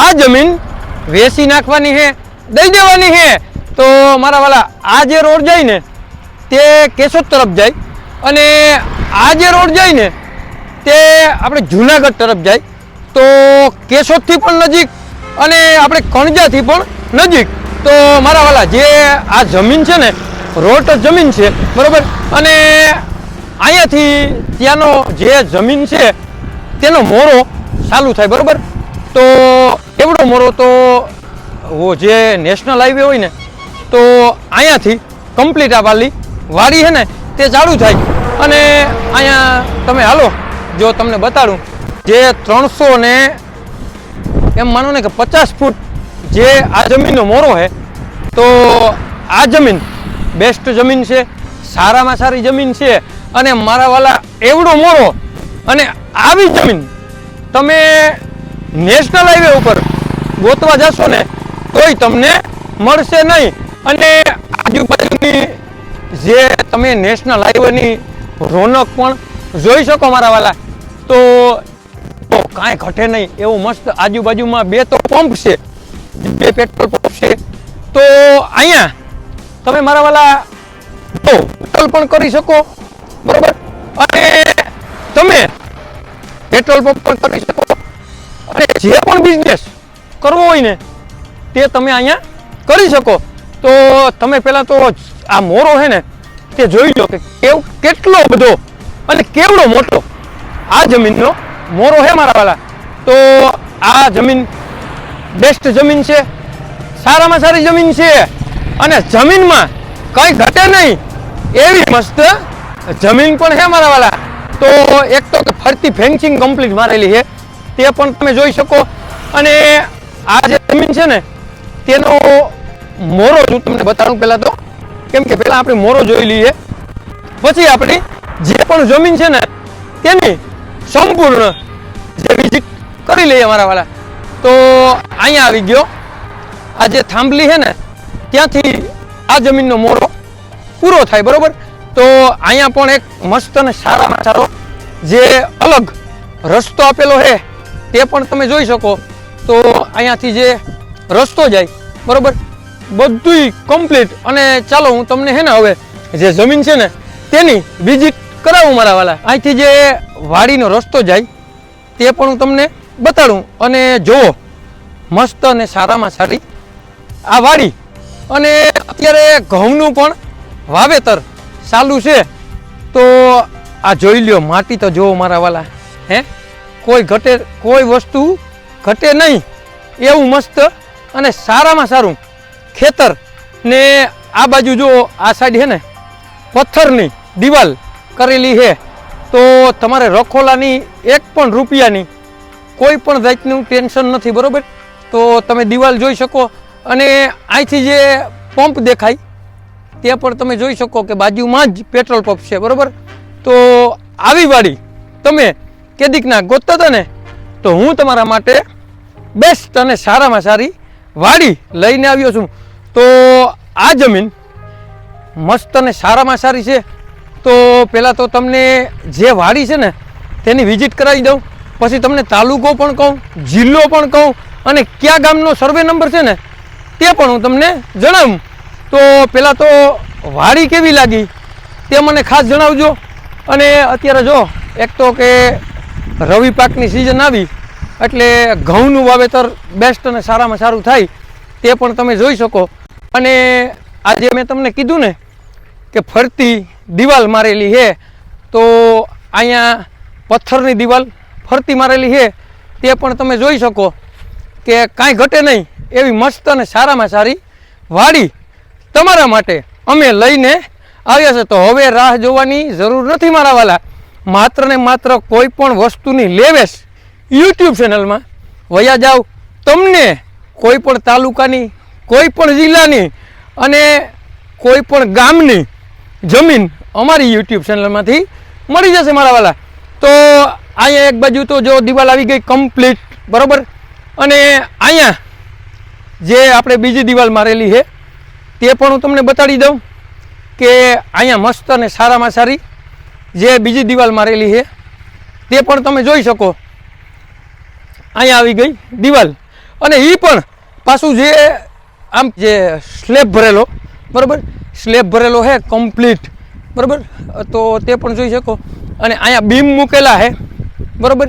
આ જમીન વેચી નાખવાની છે, દઈ દેવાની છે. તો મારા વાલા, આ જે રોડ જાય ને, તે કેશોદ તરફ જાય અને આ જે રોડ જાય ને, તે આપણે જુનાગઢ તરફ જાય. તો કેશોદથી પણ નજીક અને આપણે કણજાથી પણ નજીક. તો મારા વાલા, જે આ જમીન છે ને, રોટ જમીન છે, બરાબર? અને અહીંયાથી ત્યાંનો જે જમીન છે, તેનો મોરો ચાલુ થાય, બરાબર? તો એવડો મોરો તો જે નેશનલ હાઈવે હોય ને, તો અહીંયાથી કમ્પ્લીટ આ વાલી વાડી છે ને, તે ચાલુ થાય. અને અહીંયા તમે હાલો, જો તમને બતાડું, જે ત્રણસો ને એમ માનો ને કે પચાસ ફૂટ જે આ જમીનનો મોરો છે તો આ જમીન બેસ્ટ જમીન છે, સારામાં સારી જમીન છે, અને મારા વાલા એવડો મોરો, અને આવી જમીન તમે નેશનલ હાઈવે ઉપર ગોતવા જશો ને તોય તમને મળશે નહીં. અને આજુબાજુની જે તમે નેશનલ હાઈવેની રોનક પણ જોઈ શકો મારા વાલા. તો તો કાંઈ ઘટે નહીં. એવું મસ્ત આજુબાજુમાં બે તો પંપ છે. બે પેટ્રોલ પંપ છે. તો અહીંયા તમે મારા વાલા તો પેટ્રોલ પણ કરી શકો. બરોબર? અને તમે પેટ્રોલ પંપ પણ કરી શકો. અને જે પણ બિઝનેસ કરવો હોય ને, તે તમે અહીંયા કરી શકો. તો તમે પહેલાં તો આ મોરો છે ને, તે જોઈ લો કે કેવ, કેટલો બધો અને કેવડો મોટો. આ જમીનનો મોરો છે મારા વાલા. તો આ જમીન બેસ્ટ જમીન છે, સારામાં સારી જમીન છે. અને જમીનમાં કંઈ ઘટે નહીં એવી મસ્ત જમીન પણ છે મારા વાલા. તો એક તો કે ફરતી ફેન્સિંગ કમ્પ્લીટ મારેલી છે. તે પણ તમે જોઈ શકો. અને આ જે જમીન છે ને, તેનો મોરો હું તમને બતાવું પહેલાં તો. કેમ કે પહેલાં આપણે મોરો જોઈ લઈએ. પછી આપણી જે પણ જમીન છે ને, તેની સંપૂર્ણ જે વિઝિટ કરી લઈએ મારા વાળા. તો અહીંયા આવી ગયો. આ જે થાંભલી છે ને, ત્યાંથી આ જમીનનો મોરો પૂરો થાય, બરોબર? તો અહીંયા પણ એક મસ્ત અને સારામાં સારો જે અલગ રસ્તો આપેલો છે. તે પણ તમે જોઈ શકો. તો અહીંયાથી જે રસ્તો જાય, બરાબર? બધુંય કમ્પ્લીટ અને ચાલો હું તમને હે ને હવે જે જમીન છે ને, તેની વિઝિટ કરાવું મારા વાલા. અહીંથી જે વાડીનો રસ્તો જાય, તે પણ હું તમને બતાડું. અને જુઓ, મસ્ત અને સારામાં સારી આ વાડી. અને અત્યારે ઘઉંનું પણ વાવેતર ચાલુ છે. તો આ જોઈ લ્યો, માટી તો જોવો મારા વાલા. હે? કોઈ ઘટે, કોઈ વસ્તુ ઘટે નહીં. એવું મસ્ત અને સારામાં સારું. ખેતર ને આ બાજુ જો આ સાઈડ છે ને, પથ્થરની દિવાલ કરેલી છે તો તમારે રખોલાની એક પણ રૂપિયાની કોઈ પણ જાતનું ટેન્શન નથી, બરાબર? તો તમે દિવાલ જોઈ શકો અને અહીંથી જે પંપ દેખાય તે પણ તમે જોઈ શકો કે બાજુમાં જ પેટ્રોલ પંપ છે, બરાબર? તો આવી વાડી તમે કેદીકના ગોતતા હતા ને તો હું તમારા માટે બેસ્ટ અને સારામાં સારી વાડી લઈને આવ્યો છું. તો આ જમીન મસ્ત અને સારામાં સારી છે. તો પહેલાં તો તમને જે વાડી છે ને, તેની વિઝિટ કરાવી દઉં. પછી તમને તાલુકો પણ કહું, જિલ્લો પણ કહું, અને કયા ગામનો સર્વે નંબર છે ને, તે પણ હું તમને જણાવું. તો પહેલાં તો વાડી કેવી લાગી તે મને ખાસ જણાવજો. અને અત્યારે જો, એક તો કે રવિ પાકની સિઝન આવી, એટલે ઘઉંનું વાવેતર બેસ્ટ અને સારામાં સારું થાય, તે પણ તમે જોઈ શકો. અને આજે મેં તમને કીધું ને કે ફરતી દિવાલ મારેલી છે, તો અહીંયા પથ્થરની દિવાલ ફરતી મારેલી છે, તે પણ તમે જોઈ શકો કે કાંઈ ઘટે નહીં, એવી મસ્ત અને સારામાં સારી વાડી તમારા માટે અમે લઈને આવ્યા છે. તો હવે રાહ જોવાની જરૂર નથી મારા વાલા. માત્ર ને માત્ર કોઈ પણ વસ્તુની લેવેશ યુટ્યુબ ચેનલમાં. વયા જાઓ, તમને કોઈ પણ તાલુકાની, કોઈ પણ જિલ્લાની અને કોઈ પણ ગામની જમીન અમારી યુટ્યુબ ચેનલમાંથી મળી જશે મારા વાલા. તો અહીંયા એક બાજુ તો જો દિવાલ આવી ગઈ કમ્પ્લીટ બરાબર? અને અહીંયા જે આપણે બીજી દિવાલ મારેલી છે, તે પણ હું તમને બતાડી દઉં કે અહીંયા મસ્ત અને સારામાં સારી જે બીજી દિવાલ મારેલી છે, તે પણ તમે જોઈ શકો. અહીંયા આવી ગઈ દિવાલ. અને એ પણ પાછું જે આમ જે સ્લેબ ભરેલો, બરાબર? સ્લેબ ભરેલો છે કમ્પ્લીટ બરાબર? તો તે પણ જોઈ શકો. અને અહીંયા બીમ મૂકેલા છે, બરાબર?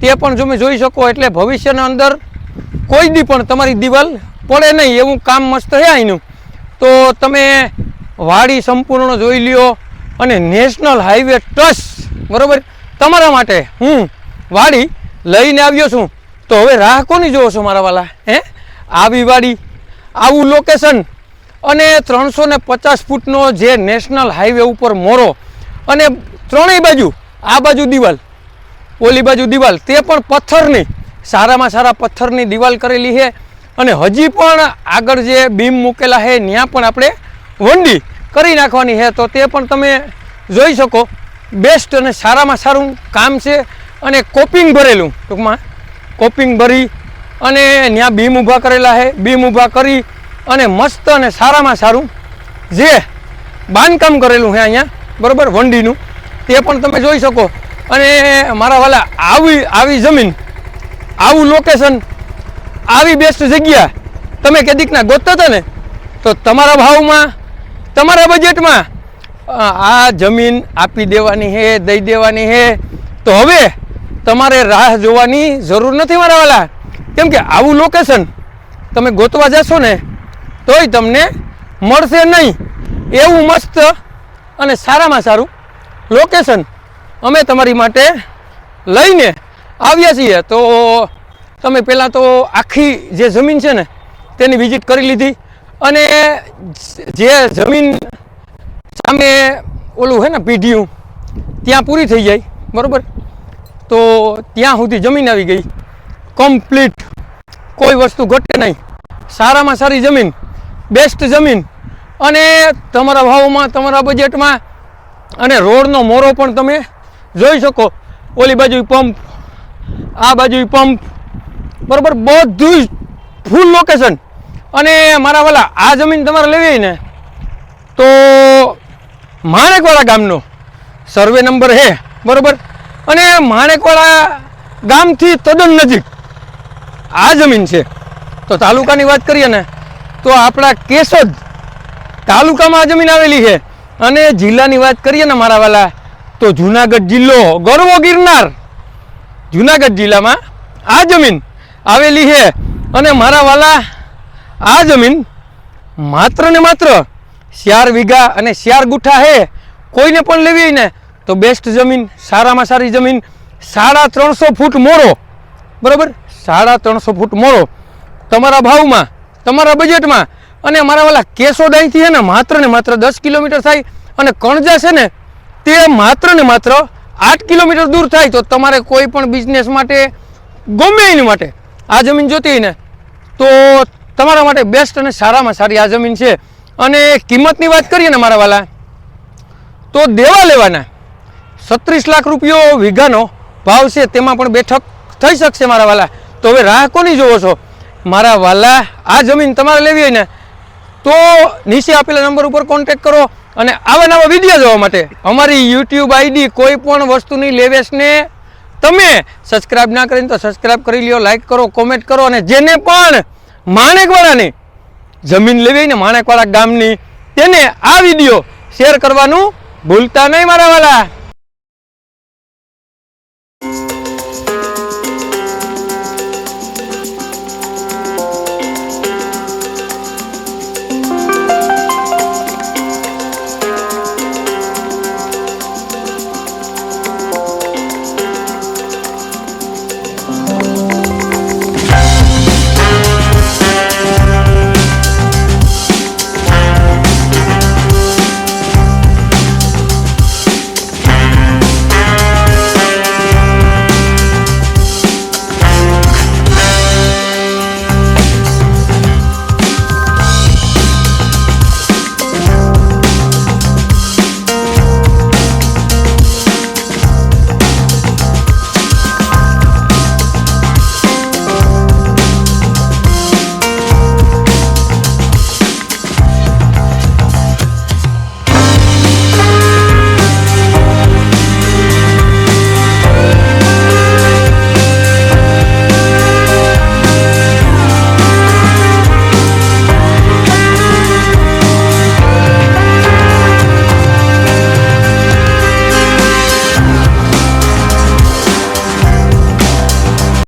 તે પણ તમે જોઈ શકો, એટલે ભવિષ્યના અંદર કોઈ દી પણ તમારી દિવાલ પડે નહીં એવું કામ મસ્ત છે અહીંનું. તો તમે વાડી સંપૂર્ણ જોઈ લ્યો. અને નેશનલ હાઈવે ટ્રસ્ટ, બરાબર? તમારા માટે હું વાડી લઈને આવ્યો છું. તો હવે રાહ કોની જોવો છો મારા વાલા, હે? આવી વાડી, આવું લોકેશન અને ત્રણસો ને પચાસ ફૂટનો જે નેશનલ હાઈવે ઉપર મોરો. અને ત્રણેય બાજુ, આ બાજુ દિવાલ, ઓલી બાજુ દિવાલ, તે પણ પથ્થરની, સારામાં સારા પથ્થરની દિવાલ કરેલી છે. અને હજી પણ આગળ જે બીમ મૂકેલા છે ત્યાં પણ આપણે વંડી કરી નાખવાની છે, તો તે પણ તમે જોઈ શકો. બેસ્ટ અને સારામાં સારું કામ છે અને કોપિંગ ભરેલું. ટૂંકમાં કોપિંગ ભરી અને ત્યાં બીમ ઊભા કરેલા છે, બીમ ઊભા કરી અને મસ્ત અને સારામાં સારું જે બાંધકામ કરેલું છે અહીંયા, બરાબર, વંડીનું, તે પણ તમે જોઈ શકો. અને મારા વાલા, આવી આવી જમીન, આવું લોકેશન આવી બેસ્ટ જગ્યા, તમે કેદીકના ગોતતા હતા ને, તો તમારા ભાવમાં તમારા બજેટમાં આ જમીન આપી દેવાની છે દઈ દેવાની છે તો હવે તમારે રાહ જોવાની જરૂર નથી મારા વાલા કેમ કે આવું લોકેશન તમે ગોતવા જશો ને, તોય તમને મળશે નહીં. એવું મસ્ત અને સારામાં સારું લોકેશન અમે તમારી માટે લઈને આવ્યા છીએ. તો તમે પહેલાં તો આખી જે જમીન છે ને, તેની વિઝિટ કરી લીધી. અને જે જમીન સામે ઓલું હે ને, પીઢિયું, ત્યાં પૂરી થઈ જાય, બરાબર? તો ત્યાં સુધી જમીન આવી ગઈ. કમ્પ્લીટ કોઈ વસ્તુ ઘટે નહીં. સારામાં સારી જમીન બેસ્ટ જમીન. અને તમારા ભાવમાં, તમારા બજેટમાં અને રોડનો મોરો પણ તમે જોઈ શકો. ઓલી બાજુ પંપ આ બાજુ પંપ બરાબર? બધું ફૂલ લોકેશન અને મારા વાલા, આ જમીન તમારે લેવી ને, તો માણેકવાડા ગામનો સર્વે નંબર છે બરાબર? અને માણેકવાડા ગામથી તદ્દન નજીક આ જમીન છે. તો તાલુકાની વાત કરીએ ને, તો આપણા કેશોદ તાલુકામાં આ જમીન આવેલી છે. અને જિલ્લાની વાત કરીએ ને મારા વાલા, તો જુનાગઢ જિલ્લો, ગરવો ગિરનાર. જુનાગઢ જિલ્લામાં આ જમીન આવેલી છે. અને મારા વાલા આ જમીન માત્ર ને માત્ર ચાર વીઘા અને ચાર ગુઠા હે. કોઈને પણ લેવી હોય ને તો બેસ્ટ જમીન, સારામાં સારી જમીન, સાડા ત્રણસો ફૂટ મોરો બરાબર? સાડા ત્રણસો ફૂટ મોરો તમારા ભાવમાં, તમારા બજેટમાં અને મારા વાલા કેશોદ છે ને માત્ર ને માત્ર દસ કિલોમીટર થાય અને કણજા છે ને તે માત્ર ને માત્ર આઠ કિલોમીટર દૂર થાય તો તમારે કોઈ પણ બિઝનેસ માટે, ગમે એની માટે આ જમીન જોતી ને તો તમારા માટે બેસ્ટ અને સારામાં સારી આ જમીન છે. અને કિંમતની વાત કરીએ ને મારા વાલા, તો દેવા લેવાના સત્રીસ લાખ રૂપિયો વીઘાનો ભાવ છે, તેમાં પણ બેઠક થઈ શકશે મારા વાલા. તો હવે રાહ કોની જોવો છો? મારા વાલા, આ જમીન તમારે લેવી હોય ને, તો નીચે આપેલા નંબર ઉપર કોન્ટેક્ટ કરો અને આવા નવા વીડિયો જોવા માટે. અમારી યુટ્યુબ આઈડી કોઈ પણ વસ્તુની લેવેશને તમે સબસ્ક્રાઇબ ના કરીને તો સબસ્ક્રાઇબ કરી લ્યો લાઈક કરો કોમેન્ટ કરો અને જેને પણ માણેકવાડાની જમીન લેવી હોય ને માણેકવાડા ગામની, તેને આ વીડિયો શેર કરવાનું ભૂલતા નહીં મારા વાલા.